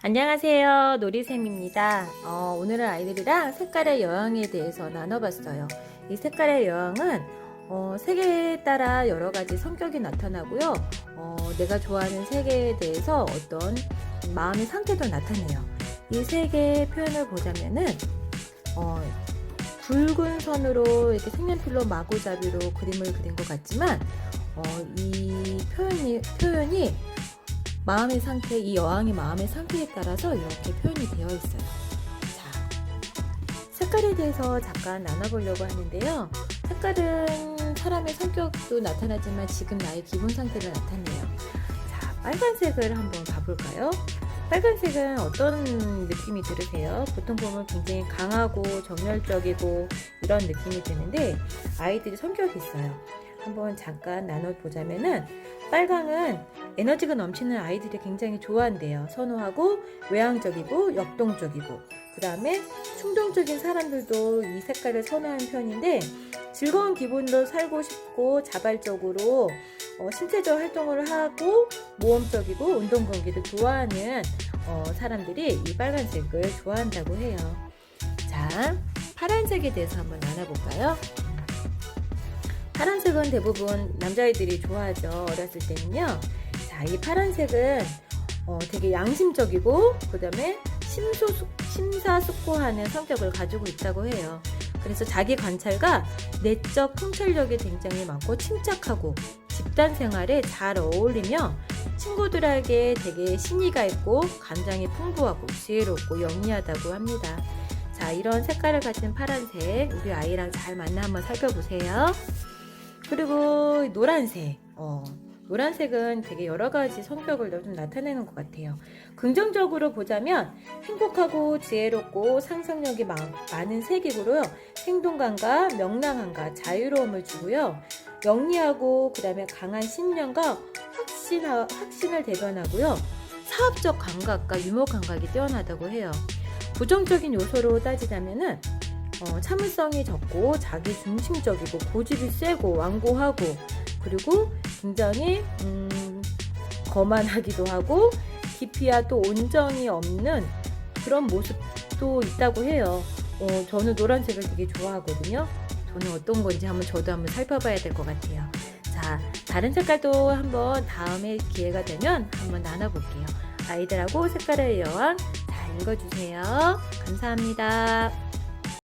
안녕하세요. 놀이쌤입니다. 어, 오늘은 아이들이랑 색깔의 여왕에 대해서 나눠봤어요. 이 색깔의 여왕은 어, 색에 따라 여러 가지 성격이 나타나고요. 어, 내가 좋아하는 색에 대해서 어떤 마음의 상태도 나타내요. 이 색의 표현을 보자면은 어, 붉은 선으로 이렇게 색연필로 마구잡이로 그림을 그린 것 같지만 어, 이 표현이 표현이 마음의 상태, 이 여왕의 마음의 상태에 따라서 이렇게 표현이 되어 있어요. 자, 색깔에 대해서 잠깐 나눠보려고 하는데요. 색깔은 사람의 성격도 나타나지만 지금 나의 기분 상태를 나타내요. 자, 빨간색을 한번 봐볼까요? 빨간색은 어떤 느낌이 들으세요? 보통 보면 굉장히 강하고 정열적이고 이런 느낌이 드는데 아이들이 성격이 있어요. 한번 잠깐 나눠보자면은 빨강은 에너지가 넘치는 아이들이 굉장히 좋아한대요. 선호하고 외향적이고 역동적이고 그 다음에 충동적인 사람들도 이 색깔을 선호하는 편인데 즐거운 기분으로 살고 싶고 자발적으로 어, 신체적 활동을 하고 모험적이고 운동 경기를 좋아하는 어, 사람들이 이 빨간색을 좋아한다고 해요. 자, 파란색에 대해서 한번 나눠볼까요? 파란색은 대부분 남자아이들이 좋아하죠. 어렸을 때는요. 자, 이 파란색은 어, 되게 양심적이고 그 다음에 심사숙고하는 성격을 가지고 있다고 해요. 그래서 자기 관찰과 내적 통찰력이 굉장히 많고 침착하고 집단 생활에 잘 어울리며 친구들에게 되게 신의가 있고 감정이 풍부하고 지혜롭고 영리하다고 합니다. 자, 이런 색깔을 가진 파란색 우리 아이랑 잘 만나 한번 살펴보세요. 그리고 노란색. 어, 노란색은 되게 여러 가지 성격을 좀 나타내는 것 같아요. 긍정적으로 보자면 행복하고 지혜롭고 상상력이 많, 많은 색이고요. 행동감과 명랑함과 자유로움을 주고요. 영리하고 그다음에 강한 신념과 확신 확신을 대변하고요. 사업적 감각과 유머 감각이 뛰어나다고 해요. 부정적인 요소로 따지자면은 어, 참을성이 적고 자기 중심적이고 고집이 세고 완고하고 그리고 굉장히 음, 거만하기도 하고 깊이야 또 온정이 없는 그런 모습도 있다고 해요. 어, 저는 노란색을 되게 좋아하거든요. 저는 어떤 건지 한번 저도 한번 살펴봐야 될 것 같아요. 자, 다른 색깔도 한번 다음에 기회가 되면 한번 나눠볼게요. 아이들하고 색깔의 여왕 잘 읽어주세요. 감사합니다.